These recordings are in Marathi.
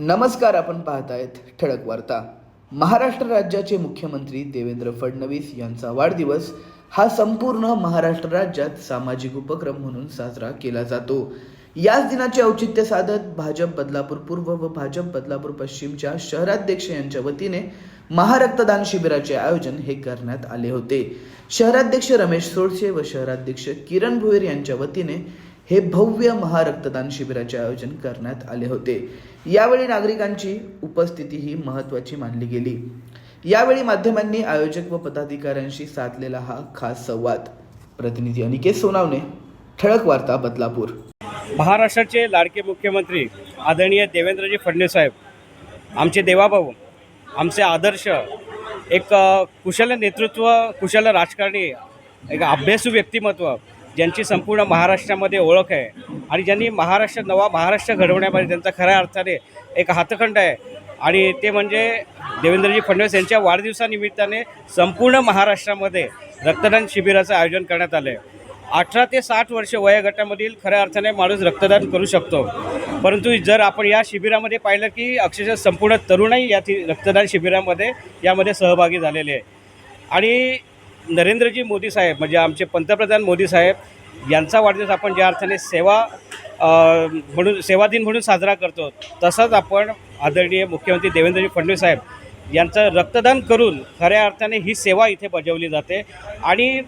नमस्कार आपण पाहतायत ठळक वार्ता. महाराष्ट्र राज्याचे मुख्यमंत्री देवेंद्र फडणवीस यांचा वाढदिवस हा संपूर्ण महाराष्ट्र राज्यात सामाजिक उपक्रम म्हणून साजरा केला जातो. याच दिनाचे औचित्य साधत भाजप बदलापूर पूर्व व भाजप बदलापूर पश्चिमच्या शहराध्यक्ष यांच्या वतीने महारक्तदान शिबिराचे आयोजन हे करण्यात आले होते. शहराध्यक्ष रमेश सोडसे व शहराध्यक्ष किरण भुईर यांच्या वतीने हे भव्य महारक्तदान शिबिराचे आयोजन करण्यात आले होते. यावेळी नागरिकांची उपस्थिती ही महत्त्वाची मानली गेली. यावेळी माध्यमांनी आयोजक व पदाधिकाऱ्यांशी साधलेला हा खास संवाद. प्रतिनिधी अनिकेत सोनावणे ठळक वार्ता बदलापूर. महाराष्ट्राचे लाडके मुख्यमंत्री आदरणीय देवेंद्रजी फडणवीस साहेब आमचे देवाभाऊ आमचे आदर्श एक कुशल नेतृत्व कुशल राजकारणी एक अभ्यासू व्यक्तिमत्व ज्यांची संपूर्ण महाराष्ट्रामध्ये ओळख आहे आणि ज्यांनी महाराष्ट्र नवा महाराष्ट्र घडवण्यामध्ये त्यांचा खऱ्या अर्थाने एक हातखंड आहे. आणि ते म्हणजे देवेंद्रजी फडणवीस यांच्या वाढदिवसानिमित्ताने संपूर्ण महाराष्ट्रामध्ये रक्तदान शिबिराचं आयोजन करण्यात आलं आहे अठरा ते साठ वर्ष वयोगटामधील खऱ्या अर्थाने माणूस रक्तदान करू शकतो. परंतु जर आपण या शिबिरामध्ये पाहिलं की अक्षरशः संपूर्ण तरुणाई या रक्तदान शिबिरामध्ये यामध्ये सहभागी झालेले आहे. आणि नरेंद्रजी मोदी साहेब म्हणजे आमचे पंतप्रधान मोदी साहेब यांचा वाढदिवस आपण ज्या अर्थाने सेवा म्हणून सेवा दिन म्हणून साजरा करतो तसंच आपण आदरणीय मुख्यमंत्री देवेंद्रजी फडणवीस साहेब यांचं रक्तदान करून खऱ्या अर्थाने ही सेवा इथे बजावली जाते. आणि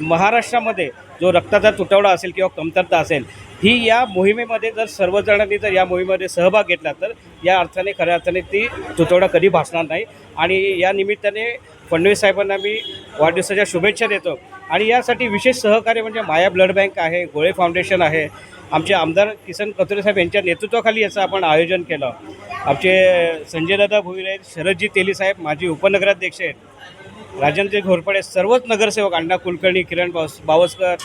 महाराष्ट्रामध्ये जो रक्ताचा तुटवडा असेल किंवा कमतरता असेल ही या मोहिमेमध्ये जर सर्वजणांनी जर या मोहिमेमध्ये सहभाग घेतला तर या अर्थाने खऱ्या अर्थाने ती तुटवडा कधी भासणार नाही. आणि या निमित्ताने फडणवीस साहेबांना मी वाढदिवसाच्या शुभेच्छा देतो. आणि यासाठी विशेष सहकार्य म्हणजे माया ब्लड बँक आहे गोळे फाउंडेशन आहे आमचे आमदार किसन कथोरे साहेब यांच्या नेतृत्वाखाली याचं आपण आयोजन केलं. आमचे संजयदादा भुईर आहेत शरदजी तेली साहेब माजी उपनगराध्यक्ष आहेत. राजेंद्र घोरपडे सर्वच नगरसेवक अण्णा कुलकर्णी किरण बावस बावस्कर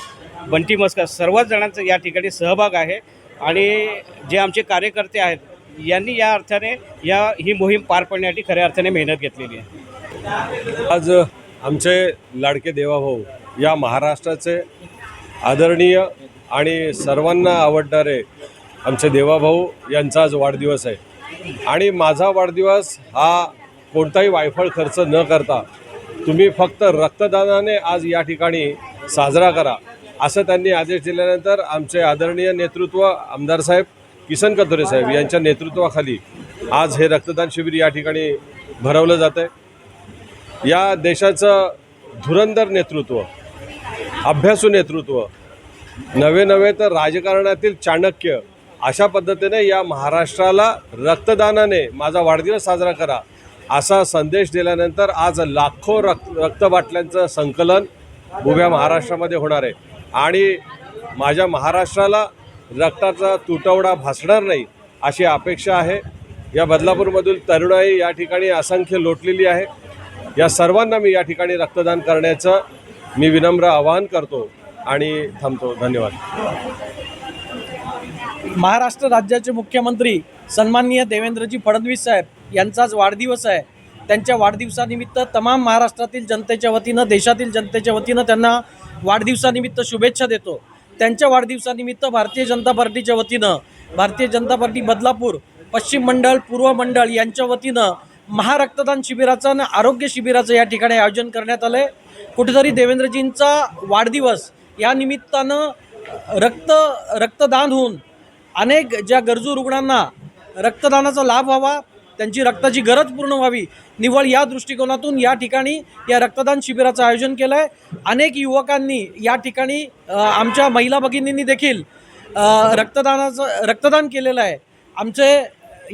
बंटी मस्कर सर्वच जणांचा या ठिकाणी सहभाग आहे. आणि जे आमचे कार्यकर्ते आहेत यांनी या अर्थाने या ही मोहीम पार पाडण्यासाठी खऱ्या अर्थाने मेहनत घेतलेली आहे. आज आमचे लाडके देवाभाऊ या महाराष्ट्राचे आदरणीय आणि सर्वांना आवडणारे आमचे देवाभाऊ यांचा आज वाढदिवस आहे. आणि माझा वाढदिवस हा कोणताही वायफळ खर्च न करता तुम्ही फक्त रक्तदानाने आज या ठिकाणी साजरा करा असं त्यांनी आदेश दिल्यानंतर आमचे आदरणीय नेतृत्व आमदार साहेब किसन कथोरे साहेब यांच्या नेतृत्वाखाली आज हे रक्तदान शिबिर या ठिकाणी भरवलं जातं आहे या देशाचं धुरंधर नेतृत्व अभ्यासू नेतृत्व नवे नवे तर राजकारणातील चाणक्य अशा पद्धतीने या महाराष्ट्राला रक्तदानाने माझा वाढदिवस साजरा करा असा संदेश दिल्यानंतर आज लाखो रक्त रक्तबाटल्यांचं संकलन उभ्या महाराष्ट्रामध्ये होणार आहे. आणि माझ्या महाराष्ट्राला रक्ताचा तुटवडा भासणार नाही अशी अपेक्षा आहे. या बदलापूरमधील तरुणाई या ठिकाणी असंख्य लोटलेली आहे. या सर्वांना मी या ठिकाणी रक्तदान करण्याचं मी विनम्र आवाहन करतो आणि थांबतो. धन्यवाद. महाराष्ट्र राज्याचे मुख्यमंत्री सन्माननीय देवेंद्रजी फडणवीस साहेब यांचाच वाढदिवस आहे. त्यांच्या वाढदिवसानिमित्त तमाम महाराष्ट्रातील जनतेच्या वतीनं देशातील जनतेच्या वतीनं त्यांना वाढदिवसानिमित्त शुभेच्छा देतो. त्यांच्या वाढदिवसानिमित्त भारतीय जनता पार्टीच्या वतीनं भारतीय जनता पार्टी बदलापूर पश्चिम मंडळ पूर्व मंडळ यांच्या वतीनं महारक्तदान शिबिराचं आणि आरोग्य शिबिराचं या ठिकाणी आयोजन करण्यात आलं आहे कुठेतरी देवेंद्रजींचा वाढदिवस या निमित्तानं रक्त रक्तदान होऊन अनेक ज्या गरजू रुग्णांना रक्तदानाचा लाभ व्हावा त्यांची रक्ताची गरज पूर्ण व्हावी निव्वळ या दृष्टिकोनातून या ठिकाणी या रक्तदान शिबिराचं आयोजन केलं आहे अनेक युवकांनी या ठिकाणी आमच्या महिला भगिनींनी देखील रक्तदानाचं रक्तदान केलेलं आहे. आमचे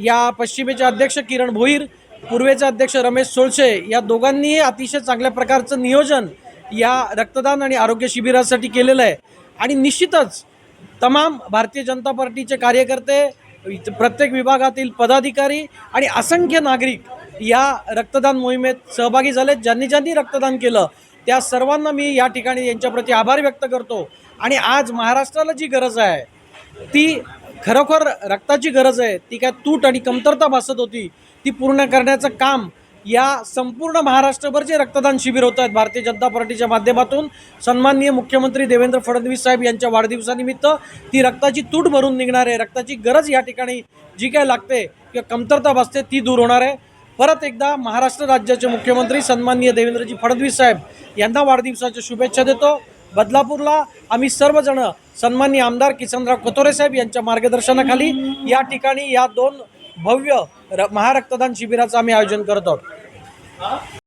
या पश्चिमेचे अध्यक्ष किरण भोईर पूर्वेचे अध्यक्ष रमेश सोळशे या दोघांनीही अतिशय चांगल्या प्रकारचं नियोजन या रक्तदान आणि आरोग्य शिबिरासाठी केलेलं आहे. आणि निश्चितच तमाम भारतीय जनता पार्टीचे कार्यकर्ते प्रत्येक विभागातील पदाधिकारी आणि असंख्य नागरिक या रक्तदान मोहिमेत सहभागी झालेत. ज्यांनी ज्यांनी रक्तदान केलं त्या सर्वांना मी या ठिकाणी यांच्याप्रती आभार व्यक्त करतो. आणि आज महाराष्ट्राला जी गरज आहे ती खरोखर रक्ताची गरज आहे. ती काय तूट आणि कमतरता भासत होती. ती पूर्ण करण्याचं काम या संपूर्ण महाराष्ट्रभर जे रक्तदान शिबिर होत आहेत भारतीय जनता पार्टीच्या माध्यमातून सन्माननीय मुख्यमंत्री देवेंद्र फडणवीस साहेब यांच्या वाढदिवसानिमित्त ती रक्ताची तूट भरून निघणार आहे. रक्ताची गरज या ठिकाणी जी काय लागते किंवा कमतरता भासते ती दूर होणार आहे. परत एकदा महाराष्ट्र राज्याचे मुख्यमंत्री सन्माननीय देवेंद्रजी फडणवीस साहेब यांना वाढदिवसाच्या शुभेच्छा देतो. बदलापूरला आम्ही सर्वजण सन्मान्य आमदार किसनराव कतोरे साहेब यांच्या मार्गदर्शनाखाली या ठिकाणी या दोन भव्य र महारक्तदान शिबिराचं आम्ही आयोजन करत आहोत.